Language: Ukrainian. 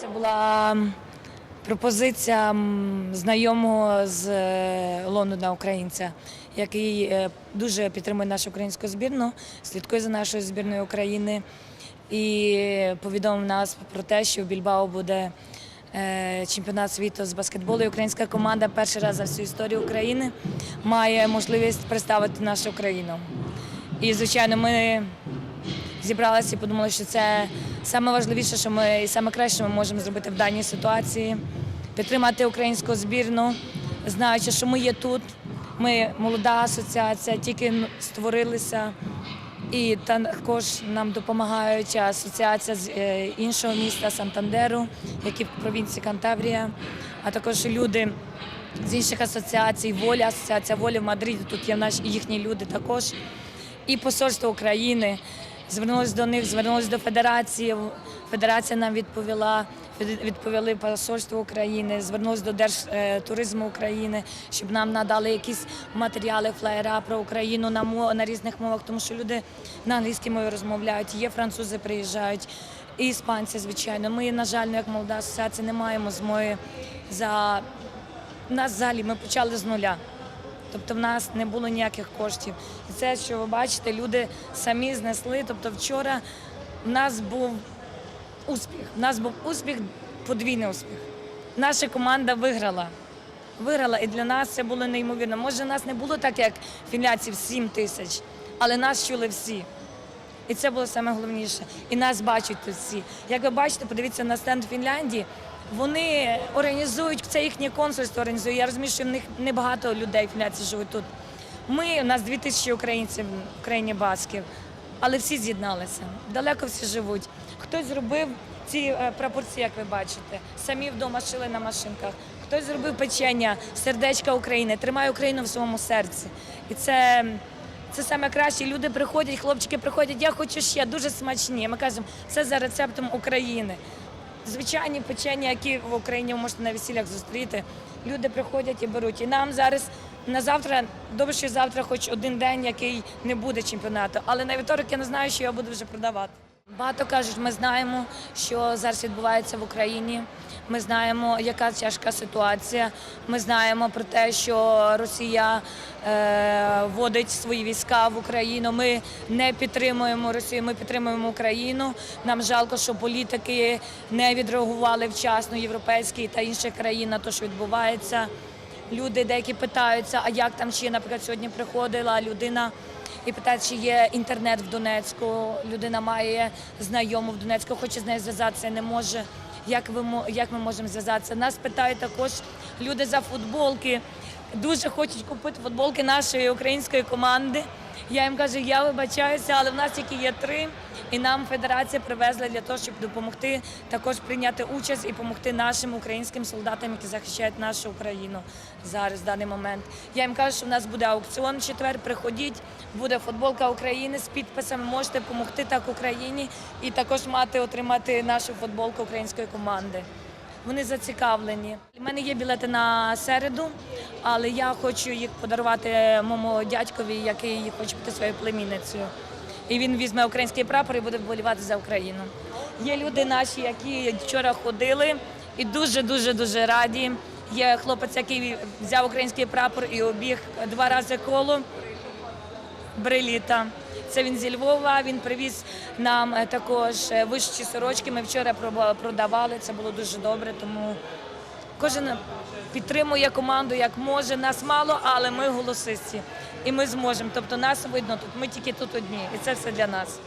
Це була пропозиція знайомого з е, Лондона українця, який е, дуже підтримує нашу українську збірну, слідкує за нашою збірною України і повідомив нас про те, що в Більбао буде е, чемпіонат світу з баскетболу. І українська команда перший раз за всю історію України має можливість представити нашу країну. І, звичайно, ми зібралися і подумали, що це саме важливіше, що ми і саме краще ми можемо зробити в даній ситуації. Підтримати українську збірну, знаючи, що ми є тут. Ми молода асоціація, тільки створилися. І також нам допомагають асоціація з е, іншого міста Сантандеру, які в провінції Кантабрія, а також люди з інших асоціацій, воля, асоціація волі в Мадриді. Тут є наші їхні люди також. І посольство України звернулося до них, звернулося до федерації. Федерація нам відповіла, відповіли посольство України, звернулося до Держтуризму України, щоб нам надали якісь матеріали, флеєра про Україну на мо- на різних мовах, тому що люди на англійській мові розмовляють. Є французи, приїжджають, і іспанці, звичайно. Ми, на жаль, ну, як молода асоціація, не маємо змоги за нас взагалі ми почали з нуля. Тобто в нас не було ніяких коштів. І це, що ви бачите, люди самі знесли. Тобто вчора в нас був успіх. У нас був успіх, подвійний успіх. Наша команда виграла. Виграла, і для нас це було неймовірно. Може, нас не було так, як фінляців 7 тисяч, але нас чули всі. І це було саме головніше. І нас бачать тут всі. Як ви бачите, подивіться на стенд Фінляндії. Вони організують це їхнє консульство. Організує. Я розумію, що в них небагато людей фінляців живуть тут. Ми у нас дві тисячі українців в країні басків, але всі з'єдналися. Далеко всі живуть. Хтось зробив ці е, прапорці, як ви бачите, самі вдома шили на машинках. Хтось зробив печення, сердечка України, тримає Україну в своєму серці. І це. Це саме краще. Люди приходять, хлопчики приходять, я хочу ще дуже смачні. Ми кажемо, це за рецептом України. Звичайні печення, які в Україні можете на весіллях зустріти. Люди приходять і беруть. І нам зараз на завтра, добре, що завтра хоч один день, який не буде чемпіонату. Але на вівторок я не знаю, що я буду вже продавати. Багато кажуть, ми знаємо, що зараз відбувається в Україні. Ми знаємо, яка тяжка ситуація. Ми знаємо про те, що Росія е, вводить свої війська в Україну. Ми не підтримуємо Росію, ми підтримуємо Україну. Нам жалко, що політики не відреагували вчасно європейські та інші країни на те, що відбувається. Люди деякі питаються, а як там чи, наприклад, сьогодні приходила людина і питає, чи є інтернет в Донецьку. Людина має знайому в Донецьку, хоче з нею зв'язатися, не може. Як ви як ми можемо зв'язатися? Нас питають також люди за футболки. Дуже хочуть купити футболки нашої української команди. Я їм кажу, я вибачаюся, але в нас тільки є три, і нам федерація привезла для того, щоб допомогти також прийняти участь і допомогти нашим українським солдатам, які захищають нашу Україну зараз в даний момент. Я їм кажу, що в нас буде аукціон в четвер. Приходіть, буде футболка України з підписами. Можете допомогти так Україні і також мати отримати нашу футболку української команди. Вони зацікавлені. У мене є білети на середу, але я хочу їх подарувати моєму дядькові, який хоче бути своєю племінницею. І він візьме український прапор і буде вболівати за Україну. Є люди наші, які вчора ходили і дуже дуже дуже раді. Є хлопець, який взяв український прапор і обіг два рази коло бреліта. Це він зі Львова. Він привіз нам е, також е, вищі сорочки. Ми вчора продавали. Це було дуже добре. Тому кожен підтримує команду як може. Нас мало, але ми голосисті. І ми зможемо. Тобто нас видно тут. Ми тільки тут одні, і це все для нас.